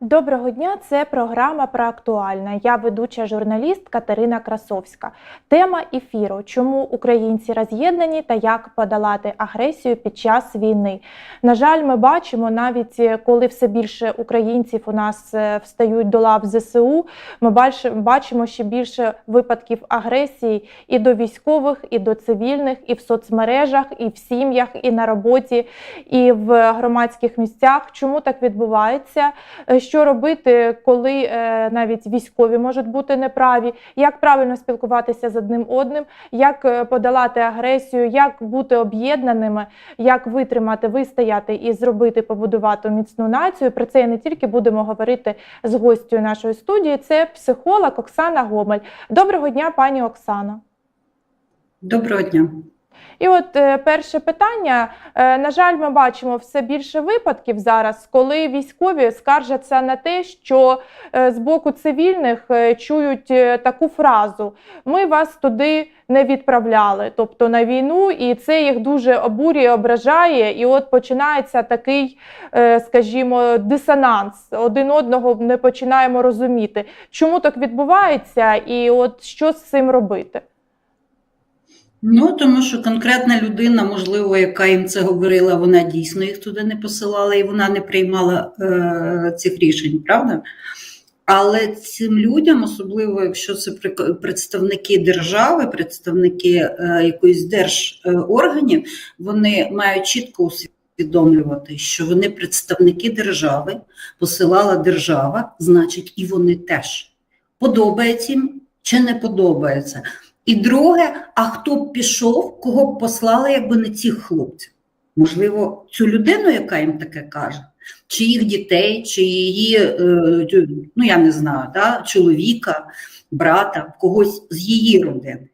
Доброго дня, це програма про актуальне. Я ведуча журналіст Катерина Красовська. Тема ефіру: чому українці роз'єднані та як подолати агресію під час війни. На жаль, ми бачимо, навіть коли все більше українців у нас е, встають до лав ЗСУ, ми бачимо ще більше випадків агресії і до військових, і до цивільних, і в соцмережах, і в сім'ях, і на роботі, і в громадських місцях. Чому так відбувається? Е, Що робити, коли е, навіть військові можуть бути неправі? Як правильно спілкуватися з одним одним, як е, подолати агресію, як бути об'єднаними, як витримати, вистояти і зробити, побудувати міцну націю? Про це не тільки будемо говорити з гостю нашої студії. Це психолог Оксана Гомель. Доброго дня, пані Оксана. Доброго дня. І от е, перше питання. Е, на жаль, ми бачимо все більше випадків зараз, коли військові скаржаться на те, що е, з боку цивільних чують таку фразу: ми вас туди не відправляли, тобто на війну, і це їх дуже обурює, ображає. І от починається такий, скажімо, дисонанс. Один одного не починаємо розуміти, чому так відбувається, і от що з цим робити. Ну, тому що конкретна людина, можливо, яка їм це говорила, вона дійсно їх туди не посилала і вона не приймала е, цих рішень, правда? Але цим людям, особливо якщо це представники держави, представники е, якоїсь держорганів, вони мають чітко усвідомлювати, що вони представники держави, посилала держава, значить, і вони теж подобається їм чи не подобається. І друге, а хто б пішов, кого б послали, якби не цих хлопців? Можливо, цю людину, яка їм таке каже, чи їх дітей, чи її, е, ну я не знаю, да, чоловіка, брата, когось з її родини.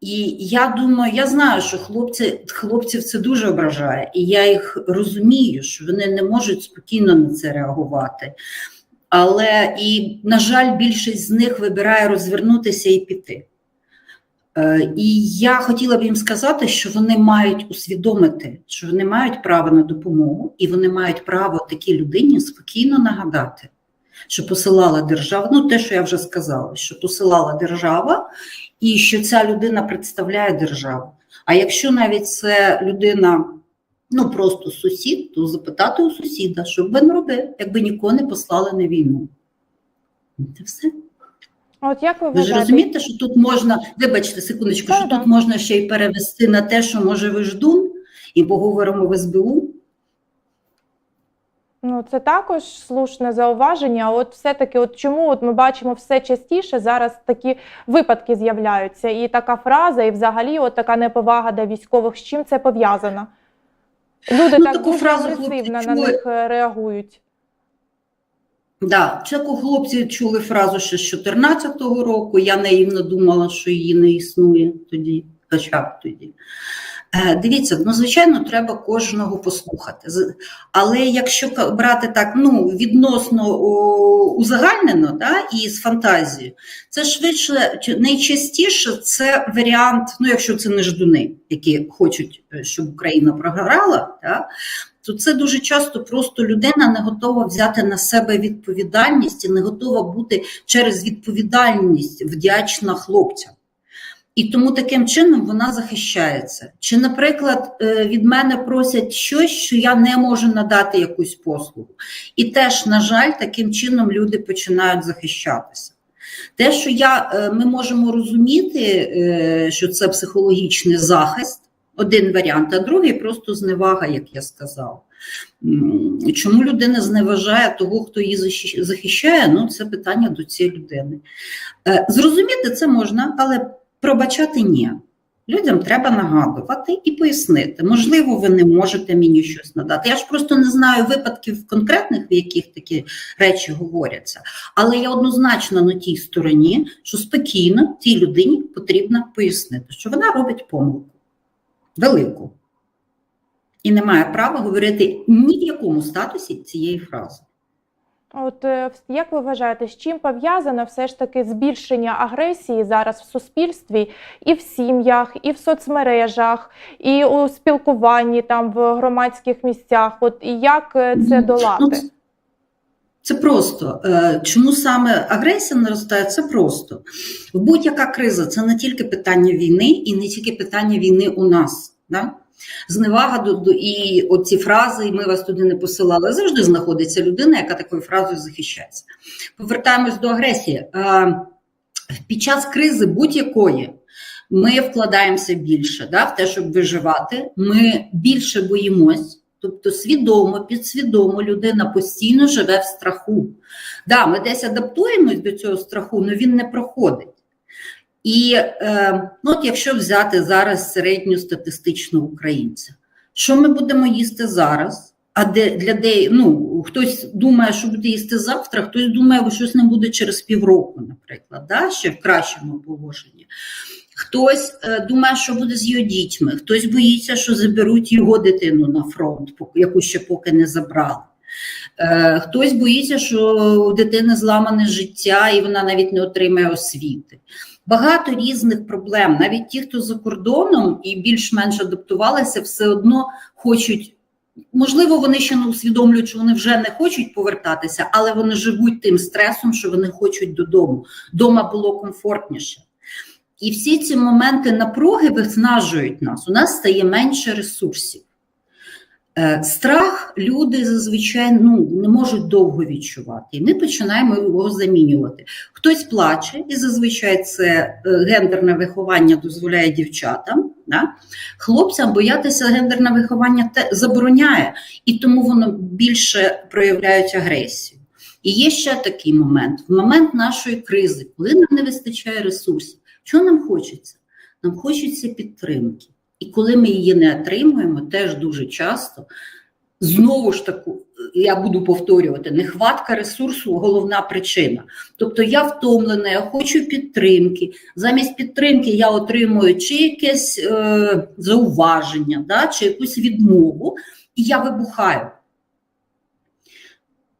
І я думаю, я знаю, що хлопці, хлопців це дуже ображає, і я їх розумію, що вони не можуть спокійно на це реагувати. Але і, на жаль, більшість з них вибирає розвернутися і піти. Е, І я хотіла б їм сказати, що вони мають усвідомити, що вони мають право на допомогу, і вони мають право такій людині спокійно нагадати, що посилала держава, ну те, що я вже сказала, що посилала держава, і що ця людина представляє державу. А якщо навіть це людина, ну просто сусід, то запитати у сусіда, що б він робив, якби нікого не послали на війну. Це все. От як ви Ви ж розумієте, що тут можна, вибачте, секундочку, що Так-так. тут можна ще й перевести на те, що може ви ждун, і поговоримо в СБУ. Ну, це також слушне зауваження. От все-таки, от чому от ми бачимо все частіше зараз такі випадки з'являються, і така фраза, і взагалі от така неповага до військових. З чим це пов'язано? Люди Ну, так дуже фразу агресивно хлопці на них е, реагують. Да, чеку хлопці чули фразу ще з 14-го року. Я наївно думала, що її не існує тоді, хоча б тоді. Е, Дивіться, ну звичайно, треба кожного послухати. Але якщо брати так, ну відносно узагальнено, да, і з фантазією, це швидше найчастіше це варіант, ну якщо це не ждуни, які хочуть, е, щоб Україна програла, да, то це дуже часто просто людина не готова взяти на себе відповідальність і не готова бути через відповідальність вдячна хлопцям. І тому таким чином вона захищається. Чи, наприклад, е, від мене просять щось, що я не можу надати якусь послугу. І теж, на жаль, таким чином люди починають захищатися. Те, що я, е, ми можемо розуміти, е, що це психологічний захист, один варіант, а другий просто зневага, як я сказала. М, Чому людина зневажає того, хто її захищає? Ну, це питання до цієї людини. Е, Зрозуміти це можна, але пробачати ні. Людям треба нагадувати і пояснити. Можливо, ви не можете мені щось надати. Я ж просто не знаю випадків конкретних, в яких такі речі говоряться. Але я однозначно на тій стороні, що спокійно цій людині потрібно пояснити, що вона робить помилку велику і не має права говорити ні в якому статусі цієї фрази. От е, як ви вважаєте, з чим пов'язано все ж таки збільшення агресії зараз в суспільстві і в сім'ях, і в соцмережах, і у спілкуванні там в громадських місцях? От і як е, це Ну, долати? Це- просто. Е, Чому саме агресія наростає? Це просто. Будь-яка криза це не тільки питання війни і не тільки питання війни у нас. Да? Зневага до, до і оці фрази, і ми вас туди не посилали. Завжди знаходиться людина, яка такою фразою захищається. Повертаємось до агресії. Е, Під час кризи будь-якої ми вкладаємося більше да, в те, щоб виживати. Ми більше боїмось. Тобто свідомо, підсвідомо людина постійно живе в страху. Да, ми десь адаптуємось до цього страху, але він не проходить. І е, ну, от якщо взяти зараз середньостатистичного українця, що ми будемо їсти зараз? А де для де ну хтось думає, що буде їсти завтра, хтось думає, що щось не буде через півроку, наприклад, да? ще в кращому положенні. Хтось е, думає, що буде з його дітьми, хтось боїться, що заберуть його дитину на фронт, яку ще поки не забрали. Е, хтось боїться, що у дитини зламане життя і вона навіть не отримає освіти. Багато різних проблем. Навіть ті, хто за кордоном і більш-менш адаптувалися, все одно хочуть. Можливо, вони ще не усвідомлюють, що вони вже не хочуть повертатися, але вони живуть тим стресом, що вони хочуть додому. Дома було комфортніше. І всі ці моменти напруги виснажують нас. У нас стає менше ресурсів. Е, Страх люди зазвичай ну, не можуть довго відчувати, і ми починаємо його замінювати. Хтось плаче, і зазвичай це е, гендерне виховання дозволяє дівчатам. Да? Хлопцям боятися гендерне виховання те забороняє, і тому воно більше проявляють агресію. І є ще такий момент: в момент нашої кризи, коли нам не вистачає ресурсів, що нам хочеться? Нам хочеться підтримки. І коли ми її не отримуємо, теж дуже часто знову ж таку, я буду повторювати, нехватка ресурсу головна причина. Тобто я втомлена, я хочу підтримки. Замість підтримки я отримую чи якесь е, зауваження, да, чи якусь відмову, і я вибухаю.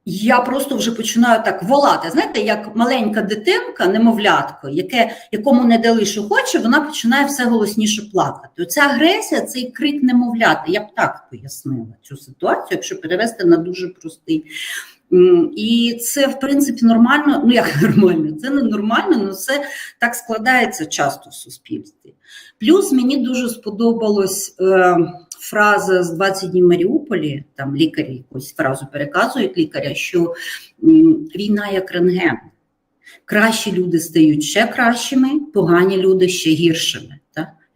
Я просто вже починаю так волати. Знаєте, як маленька дитинка, немовлятко, яке, якому не дали, що хоче, вона починає все голосніше плакати. Оця агресія, цей крик немовляти. Я б так пояснила цю ситуацію, якщо перевести на дуже простий. І це, в принципі, нормально. Ну, як нормально, це не нормально, але це так складається часто в суспільстві. Плюс мені дуже сподобалось. Е, фраза з 20 днів Маріуполі, там лікарі якусь фразу переказують лікаря, що війна як рентген. Кращі люди стають ще кращими, погані люди ще гіршими.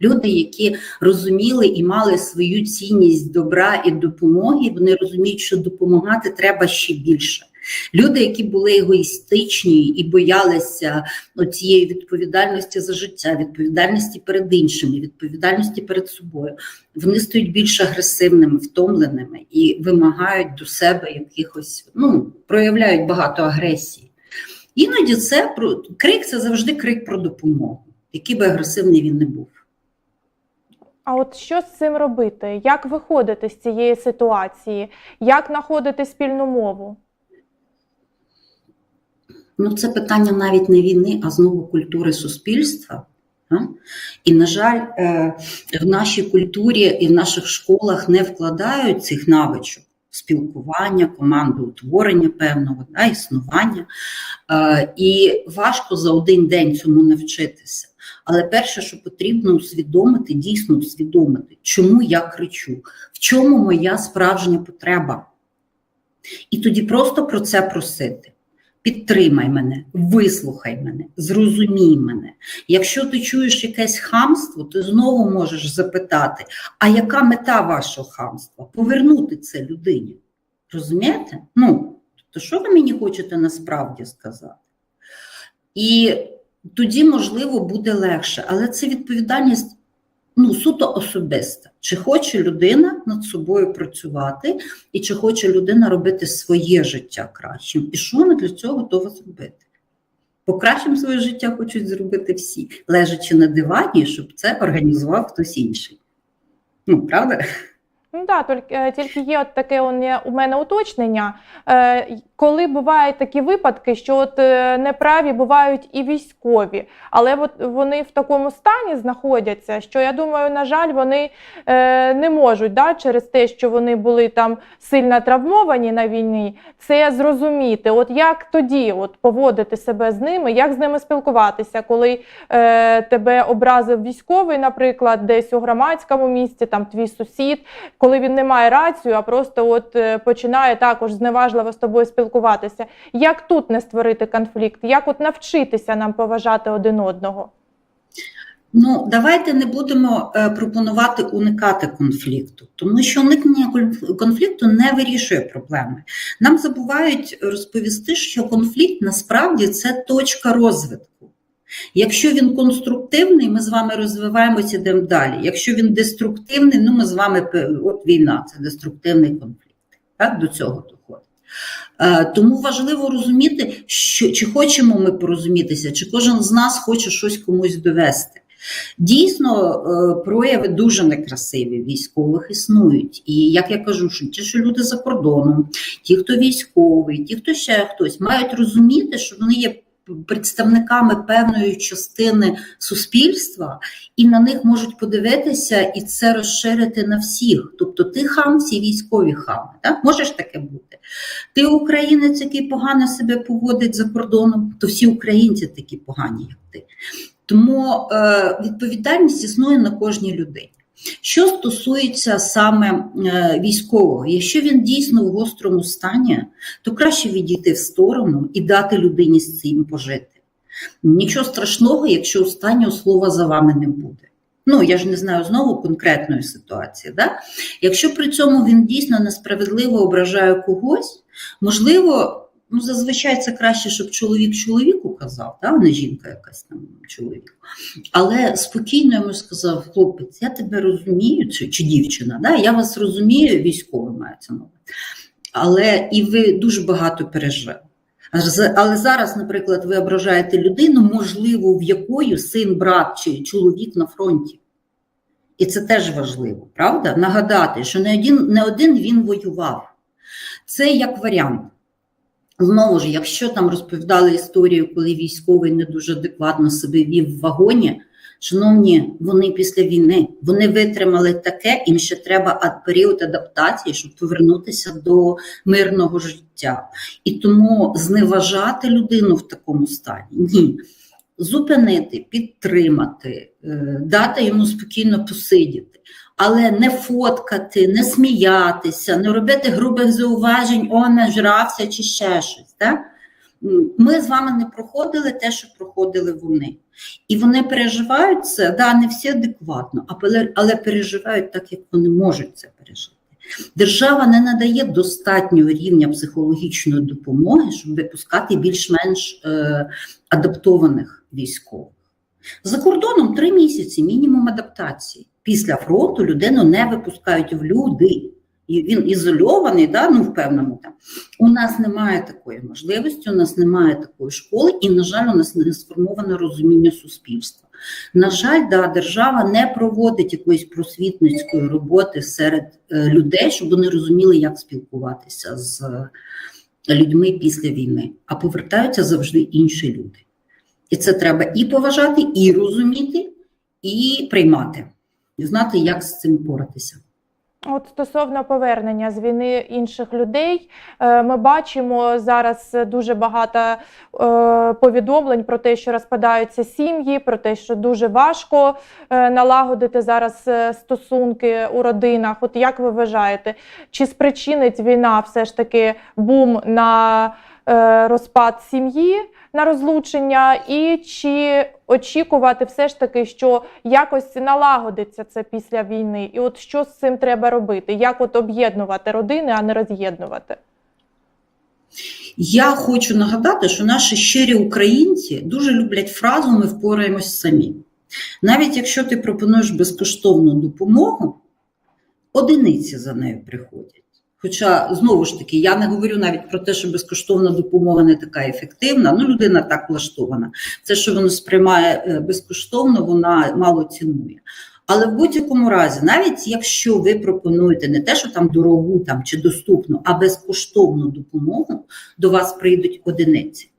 Люди, які розуміли і мали свою цінність добра і допомоги, вони розуміють, що допомагати треба ще більше. Люди, які були егоїстичні і боялися цієї відповідальності за життя, відповідальності перед іншими, відповідальності перед собою, вони стають більш агресивними, втомленими і вимагають до себе якихось, ну, проявляють багато агресії. Іноді це про крик це завжди крик про допомогу, який би агресивний він не був. А от що з цим робити? Як виходити з цієї ситуації? Як знаходити спільну мову? Ну, це питання навіть не війни, а знову культури суспільства. І, на жаль, е, в нашій культурі і в наших школах не вкладають цих навичок спілкування, командоутворення певного, да, існування. Е, І важко за один день цьому навчитися. Але перше, що потрібно усвідомити, дійсно усвідомити, чому я кричу, в чому моя справжня потреба. І тоді просто про це просити. Підтримай мене, вислухай мене, зрозумій мене. Якщо ти чуєш якесь хамство, ти знову можеш запитати, а яка мета вашого хамства? Повернути це людині. Розумієте? Ну, то що ви мені хочете насправді сказати? І тоді, можливо, буде легше, але це відповідальність ну, суто особиста. Чи хоче людина над собою працювати, і чи хоче людина робити своє життя кращим, і що вона для цього готова зробити? Бо кращим своє життя хочуть зробити всі, лежачи на дивані, щоб це організував хтось інший. Ну, правда? Ну да, тільки, е, тільки є от таке у мене- уточнення. Е, коли бувають такі випадки, що от е, неправі бувають і військові, але от вони в такому стані знаходяться, що я думаю, на жаль, вони не можуть да, через те, що вони були там сильно травмовані на війні, це зрозуміти. От як тоді от, поводити себе з ними, як з ними спілкуватися, коли е, тебе образив військовий, наприклад, десь у громадському місці, там твій сусід, коли він не має рацію, а просто от е, починає також зневажливо з тобою спілкуватися. Як тут не створити конфлікт? Як от навчитися нам поважати один одного? Ну, давайте не будемо е, пропонувати уникати конфлікту, тому що уникнення конфлікту не вирішує проблеми. Нам забувають розповісти, що конфлікт насправді це точка розвитку. Якщо він конструктивний, ми з вами розвиваємося, йдемо далі. Якщо він деструктивний, ну ми з вами от війна, це деструктивний конфлікт. Так, до цього доходить. Е, Тому важливо розуміти, що чи хочемо ми порозумітися, чи кожен з нас хоче щось комусь довести. Дійсно, е, прояви дуже некрасиві військових існують. І як я кажу, що ті, що люди за кордоном, ті, хто військовий, ті, хто ще хтось, мають розуміти, що вони є представниками певної частини суспільства, і на них можуть подивитися і це розширити на всіх. Тобто, ти хам, всі військові хами. Так? Може ж таке бути. Ти українець, який погано себе поводить за кордоном, то всі українці такі погані, як ти. Тому е, відповідальність існує на кожній людині. Що стосується саме е, військового, якщо він дійсно в гострому стані, то краще відійти в сторону і дати людині з цим пожити. Нічого страшного, якщо останнього слова за вами не буде. Ну, я ж не знаю знову конкретної ситуації. Да? Якщо при цьому він дійсно несправедливо ображає когось, можливо, ну зазвичай це краще, щоб чоловік чоловіку казав, да? не жінка якась там чоловіку. Але спокійно йому сказав, хлопець, я тебе розумію, чи, чи дівчина, да? я вас розумію, військовий мається на. Але і ви дуже багато пережили. Але зараз, наприклад, ви ображаєте людину, можливо, в якої син, брат чи чоловік на фронті. І це теж важливо, правда? Нагадати, що не один, не один він воював. Це як варіант. Знову ж, якщо там розповідали історію, коли військовий не дуже адекватно себе вів в вагоні, шановні, вони після війни вони витримали таке, їм ще треба період адаптації, щоб повернутися до мирного життя. І тому зневажати людину в такому стані ні. Зупинити, підтримати, е, дати йому спокійно посидіти, але не фоткати, не сміятися, не робити грубих зауважень, о, нажрався чи ще щось. Так? Ми з вами не проходили те, що проходили вони. І вони переживають це, да, не всі адекватно, але, переживають так, як вони можуть це пережити. Держава не надає достатнього рівня психологічної допомоги, щоб випускати більш-менш е, адаптованих військових. За кордоном три місяці мінімум адаптації. Після фронту людину не випускають в люди. І він ізольований, да, ну, в певному там. У нас немає такої можливості, у нас немає такої школи, і, на жаль, у нас не сформоване розуміння суспільства. На жаль, да, держава не проводить якоїсь просвітницької роботи серед е, людей, щоб вони розуміли, як спілкуватися з е, людьми після війни, а повертаються завжди інші люди. І це треба і поважати, і розуміти, і приймати, і знати, як з цим поратися. От стосовно повернення з війни інших людей, е, ми бачимо зараз дуже багато е, повідомлень про те, що розпадаються сім'ї, про те, що дуже важко е, налагодити зараз стосунки у родинах. От як ви вважаєте, чи спричинить війна все ж таки бум на розпад сім'ї, на розлучення, і чи очікувати все ж таки, що якось налагодиться це після війни, і от що з цим треба робити? Як от об'єднувати родини, а не роз'єднувати? Я хочу нагадати, що наші щирі українці дуже люблять фразу Ми впораємось самі. Навіть якщо ти пропонуєш безкоштовну допомогу, одиниці за нею приходять. Хоча, знову ж таки, я не говорю навіть про те, що безкоштовна допомога не така ефективна, ну людина так влаштована. Це, що воно сприймає е, безкоштовно, вона мало цінує. Але в будь-якому разі, навіть якщо ви пропонуєте не те, що там дорогу там, чи доступну, а безкоштовну допомогу, до вас прийдуть одиниці.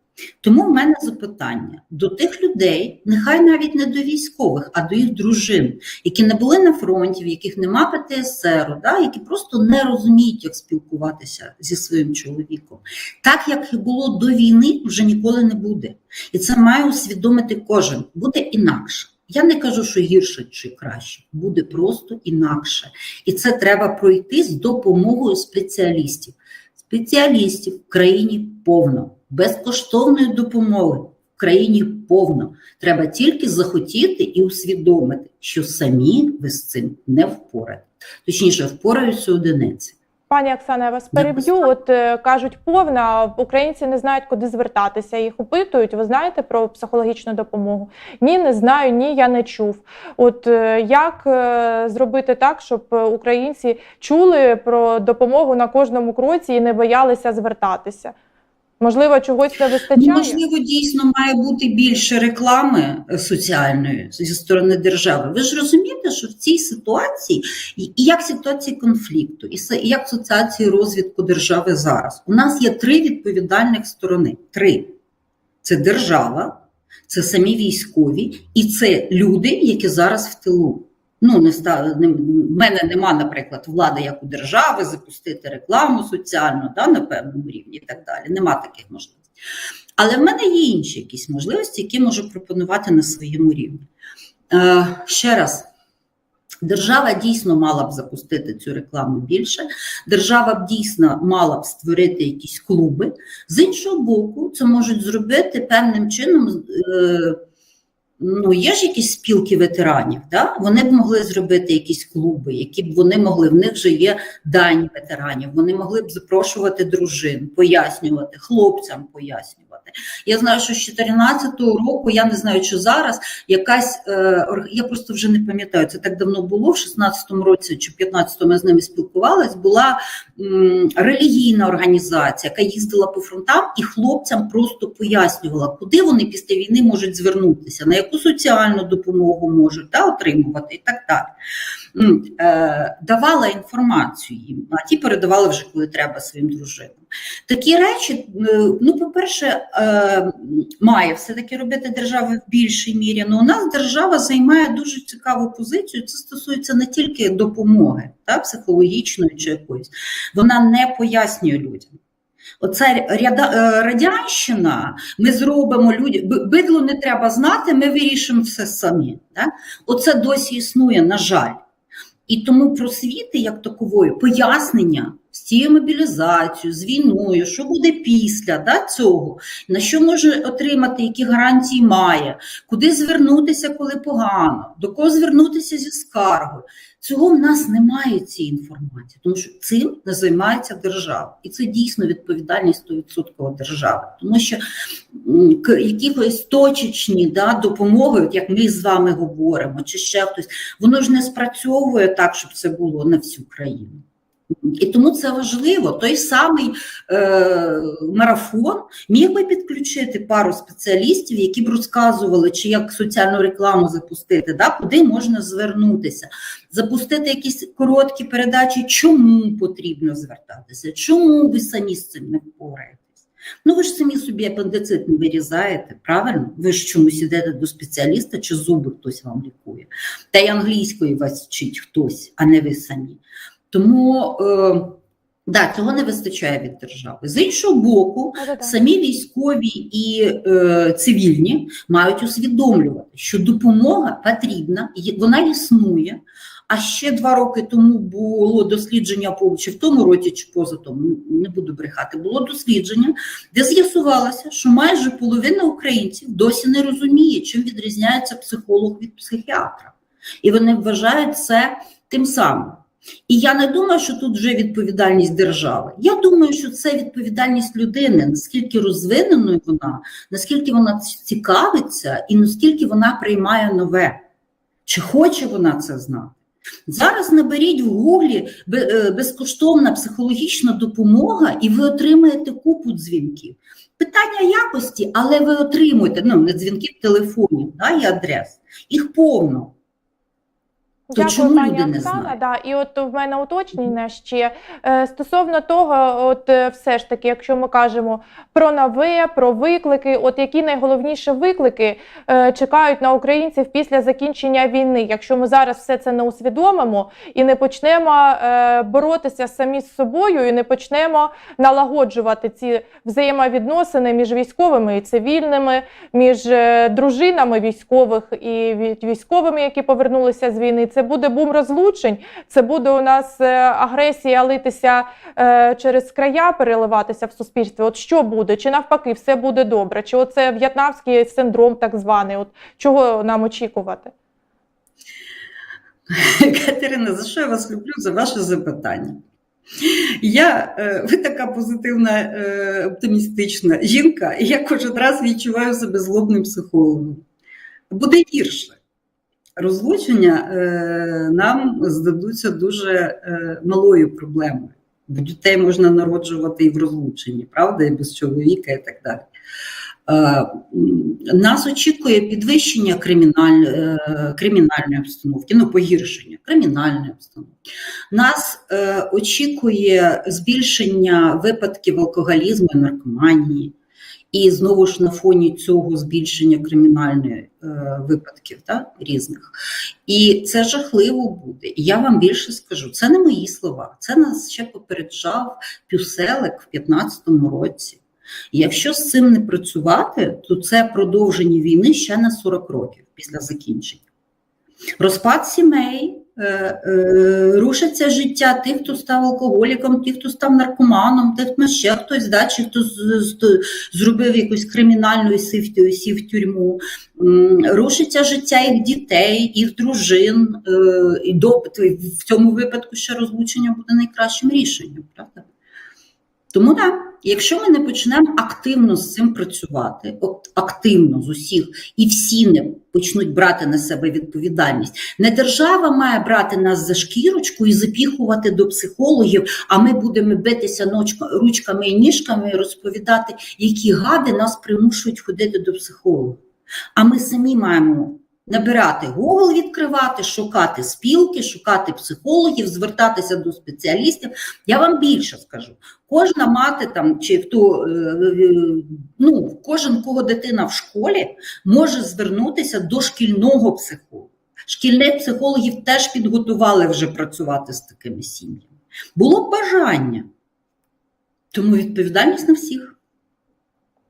Тому в мене запитання до тих людей, нехай навіть не до військових, а до їх дружин, які не були на фронті, в яких нема ПТСР, да, які просто не розуміють, як спілкуватися зі своїм чоловіком. Так як було до війни, вже ніколи не буде. І це має усвідомити кожен. Буде інакше. Я не кажу, що гірше чи краще, буде просто інакше. І це треба пройти з допомогою спеціалістів. Спеціалістів в країні повно, безкоштовної допомоги в країні повно. Треба тільки захотіти і усвідомити, що самі ви з цим не впораєте. Точніше, впораються одиниці. Пані Оксана, я вас переб'ю. От е, кажуть, повна українці не знають, куди звертатися. Їх опитують. Ви знаєте про психологічну допомогу? Ні, не знаю, ні, я не чув. От е, як е, зробити так, щоб українці чули про допомогу на кожному кроці і не боялися звертатися? Можливо, чогось не вистачає? Ну, можливо, дійсно має бути більше реклами е, соціальної зі сторони держави. Ви ж розумієте, що в цій ситуації, і як ситуації конфлікту, і і як ситуації розвитку держави зараз, у нас є три відповідальних сторони. Три це держава, це самі військові, і це люди, які зараз в тилу. Ну, не ста- не, в мене нема, наприклад, влади як у держави запустити рекламу соціальну да, на певному рівні і так далі. Нема таких можливостей. Але в мене є інші якісь можливості, які можу пропонувати на своєму рівні. Е, ще раз. Держава дійсно мала б запустити цю рекламу більше. Держава б дійсно мала б створити якісь клуби. З іншого боку, це можуть зробити певним чином. Е, Ну, є ж якісь спілки ветеранів, да? вони б могли зробити якісь клуби, які б вони могли, в них вже є дані ветеранів, вони могли б запрошувати дружин, пояснювати, хлопцям пояснювати. Я знаю, що з 2014 року, я не знаю, чи зараз якась, е, я просто вже не пам'ятаю, це так давно було, в 16-му році чи 15-му я з ними спілкувалась, була м, релігійна організація, яка їздила по фронтам і хлопцям просто пояснювала, куди вони після війни можуть звернутися, на яку соціальну допомогу можуть та, отримувати і так далі. Е, Давала інформацію їм, а ті передавали вже, коли треба своїм дружинам. Такі речі, е, ну, по-перше, е, має все-таки робити держава в більшій мірі. але у нас держава займає дуже цікаву позицію. Це стосується не тільки допомоги, та, психологічної чи якоїсь. Вона не пояснює людям. Оце ряда, е, радянщина, ми зробимо людям, бидло не треба знати, ми вирішимо все самі. Да? Оце досі існує, на жаль. І тому просвіти як такової пояснення з цією мобілізацією, з війною, що буде після да, цього, на що може отримати, які гарантії має, куди звернутися, коли погано, до кого звернутися зі скаргою. Цього в нас немає цієї інформації, тому що цим не займається держава. І це дійсно відповідальність 100% держави. Тому що якихось точечні да, допомоги, як ми з вами говоримо, чи ще хтось, воно ж не спрацьовує так, щоб це було на всю країну. І тому це важливо. Той самий е, марафон міг би підключити пару спеціалістів, які б розказували, чи як соціальну рекламу запустити, да, куди можна звернутися, запустити якісь короткі передачі, чому потрібно звертатися, чому ви самі з цим не впораєтесь. Ну, ви ж самі собі апендицит не вирізаєте, правильно? Ви ж чомусь ідете до спеціаліста, чи зуби хтось вам лікує. Та й англійської вас вчить хтось, а не ви самі. Тому е, да, цього не вистачає від держави. З іншого боку, самі військові і е, цивільні мають усвідомлювати, що допомога потрібна, вона існує. А ще два роки тому було дослідження чи в тому році, чи поза тому, не буду брехати, було дослідження, де з'ясувалося, що майже половина українців досі не розуміє, чим відрізняється психолог від психіатра. І вони вважають це тим самим. І я не думаю, що тут вже відповідальність держави. Я думаю, що це відповідальність людини, наскільки розвиненою вона, наскільки вона цікавиться і наскільки вона приймає нове, чи хоче вона це знати. Зараз наберіть в гуглі е, безкоштовна психологічна допомога, і ви отримаєте купу дзвінків. Питання якості, але ви отримуєте ну, не дзвінків телефонів да, і адрес. Їх повно. Дякую, чому пані люди не Оксана. знають? Да. І от в мене уточнення ще е, стосовно того, от е, все ж таки, якщо ми кажемо про нове, про виклики, от які найголовніші виклики е, чекають на українців після закінчення війни, якщо ми зараз все це не усвідомимо і не почнемо е, боротися самі з собою, і не почнемо налагоджувати ці взаємовідносини між військовими і цивільними, між е, дружинами військових і військовими, які повернулися з війни. Це буде бум розлучень, це буде у нас е, агресія литися е, через края, переливатися в суспільстві. От що буде? Чи навпаки, все буде добре? Чи оце в'єтнамський синдром, так званий? От чого нам очікувати? Катерина, за що я вас люблю? За ваше запитання. Я, е, ви така позитивна, оптимістична жінка, і я кожен раз відчуваю себе злобним психологом. Буде гірше. Розлучення е, нам здадуться дуже е, малою проблемою, бо дітей можна народжувати і в розлученні, правда, і без чоловіка, і так далі. Е, Нас очікує підвищення криміналь, кримінальної обстановки, ну погіршення кримінальної обстановки. Нас очікує збільшення випадків алкоголізму і наркоманії, і знову ж на фоні цього збільшення кримінальних е, випадків та, різних. І це жахливо буде. І я вам більше скажу, це не мої слова, це нас ще попереджав Пюселик в 2015 році. Якщо з цим не працювати, то це продовження війни ще на 40 років після закінчення. Розпад сімей, рушиться життя тих, хто став алкоголіком, тих, хто став наркоманом, тих, хто ще хтось, да, чи хто зробив якусь кримінальну і сів, в тюрму. Рушиться життя їх дітей, їх дружин. е, І допит в цьому випадку ще розлучення буде найкращим рішенням, правда? Тому так, якщо ми не почнемо активно з цим працювати, от активно з усіх, і всі не почнуть брати на себе відповідальність, не держава має брати нас за шкірочку і запіхувати до психологів, а ми будемо битися ручками і ніжками і розповідати, які гади нас примушують ходити до психолога. А ми самі маємо набирати Google, відкривати, шукати спілки, шукати психологів, звертатися до спеціалістів. Я вам більше скажу. Кожна мати там чи хто е, е, ну кожен кого дитина в школі може звернутися до шкільного психолога. Шкільних психологів теж підготували вже працювати з такими сім'ями. Було бажання, тому відповідальність на всіх.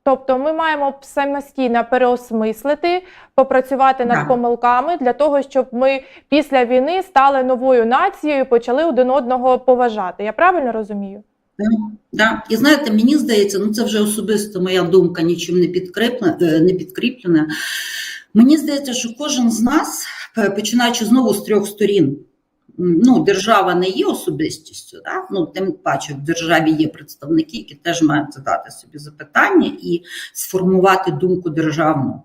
Тобто ми маємо самостійно переосмислити, попрацювати над помилками для того, щоб ми після війни стали новою нацією, і почали один одного поважати. Я правильно розумію? Да. І знаєте, мені здається, ну це вже особисто моя думка, нічим не підкріплена, е, не підкріплена. Мені здається, що кожен з нас, е, починаючи знову з трьох сторін, ну, держава не є особистістю, да? ну, тим паче в державі є представники, які теж мають задати собі запитання і сформувати думку державну.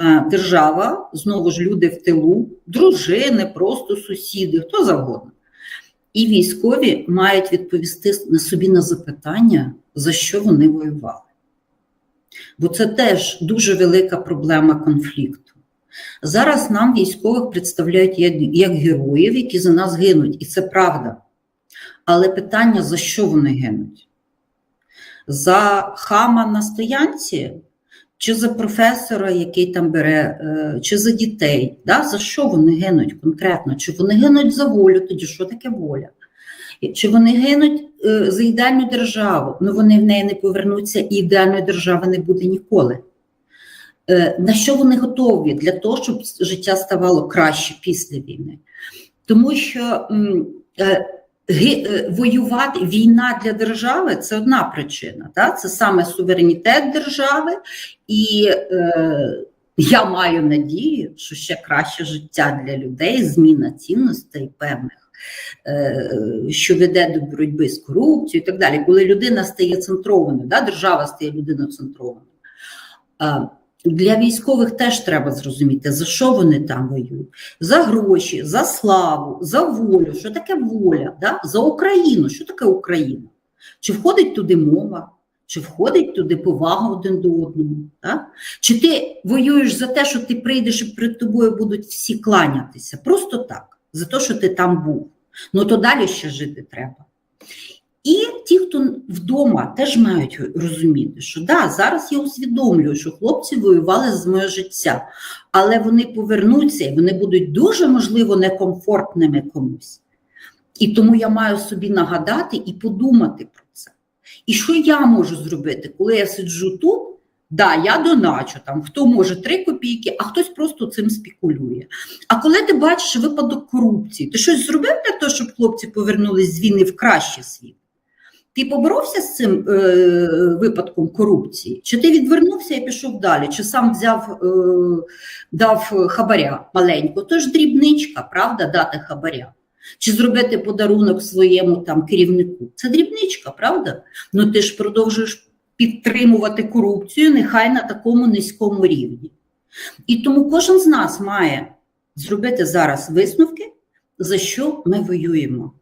Е, Держава, знову ж люди в тилу, дружини, просто сусіди, хто завгодно. І військові мають відповісти на собі на запитання, за що вони воювали. Бо це теж дуже велика проблема конфлікту. Зараз нам військових представляють як, як героїв, які за нас гинуть, і це правда. Але питання, за що вони гинуть? За хама на стоянці, чи за професора, який там бере, е, чи за дітей? Да? За що вони гинуть конкретно? Чи вони гинуть за волю? Тоді що таке воля? Чи вони гинуть е, за ідеальну державу? Ну вони в неї не повернуться, і ідеальної держави не буде ніколи. Е, На що вони готові для того, щоб життя ставало краще після війни? Тому що е, е, воювати війна для держави це одна причина. Да? Це саме суверенітет держави, і е, я маю надію, що ще краще життя для людей, зміна цінностей певних. е, Що веде до боротьби з корупцією і так далі, коли людина стає центрованою, да, держава стає людиноцентрованою. Для військових теж треба зрозуміти, за що вони там воюють. За гроші, за славу, за волю. Що таке воля? Да? За Україну. Що таке Україна? Чи входить туди мова? Чи входить туди повага один до одного? Да? Чи ти воюєш за те, що ти прийдеш і перед тобою будуть всі кланятися? Просто так. за те, що ти там був. Ну то далі ще жити треба. І ті, хто вдома, теж мають розуміти, що да, зараз я усвідомлюю, що хлопці воювали з моє життя, але вони повернуться і вони будуть дуже, можливо, некомфортними комусь. І тому я маю собі нагадати і подумати про це. І що я можу зробити, коли я сиджу тут? Да, я доначу там, хто може 3 копійки, а хтось просто цим спекулює. А коли ти бачиш випадок корупції, ти щось зробив для того, щоб хлопці повернулись з війни в кращий світ? Ти поборовся з цим е, випадком корупції? Чи ти відвернувся і пішов далі? Чи сам взяв, е, дав хабаря маленько? То ж дрібничка, правда, дати хабаря? Чи зробити подарунок своєму там керівнику? Це дрібничка, правда? Ну ти ж продовжуєш підтримувати корупцію, нехай на такому низькому рівні. І тому кожен з нас має зробити зараз висновки, за що ми воюємо.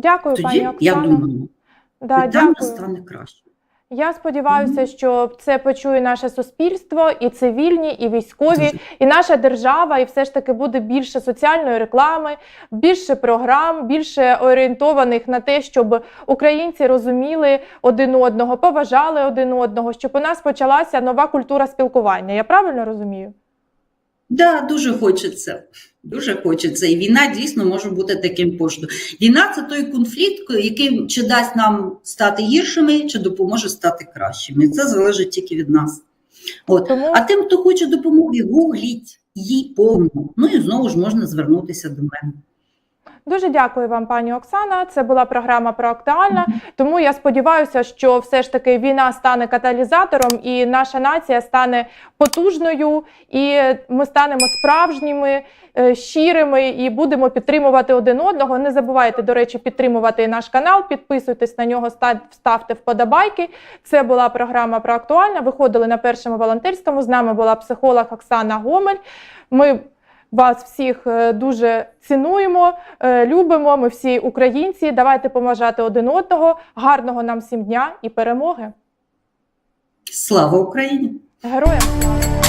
Дякую, Тоді, пані я Оксано. думаю, да, дякую. стане краще. Я сподіваюся, що це почує наше суспільство, і цивільні, і військові, і наша держава, і все ж таки буде більше соціальної реклами, більше програм, більше орієнтованих на те, щоб українці розуміли один одного, поважали один одного, щоб у нас почалася нова культура спілкування. Я правильно розумію? Да, дуже хочеться. Дуже хочеться. І війна дійсно може бути таким поштом. Війна це той конфлікт, який чи дасть нам стати гіршими, чи допоможе стати кращими. Це залежить тільки від нас. От. Тому А тим, хто хоче допомоги, гугліть їй повну. Ну і знову ж можна звернутися до мене. Дуже дякую вам, пані Оксана. Це була програма про актуальна. Тому я сподіваюся, що все ж таки війна стане каталізатором, і наша нація стане потужною, і ми станемо справжніми, е, щирими і будемо підтримувати один одного. Не забувайте, до речі, підтримувати наш канал, підписуйтесь на нього, ставте вподобайки. Це була програма про актуальна. Виходили на першому волонтерському. З нами була психолог Оксана Гомель. Ми вас всіх е, дуже цінуємо, е, любимо. Ми всі українці. Давайте поважати один одного. Гарного нам всім дня і перемоги. Слава Україні! Героям слава!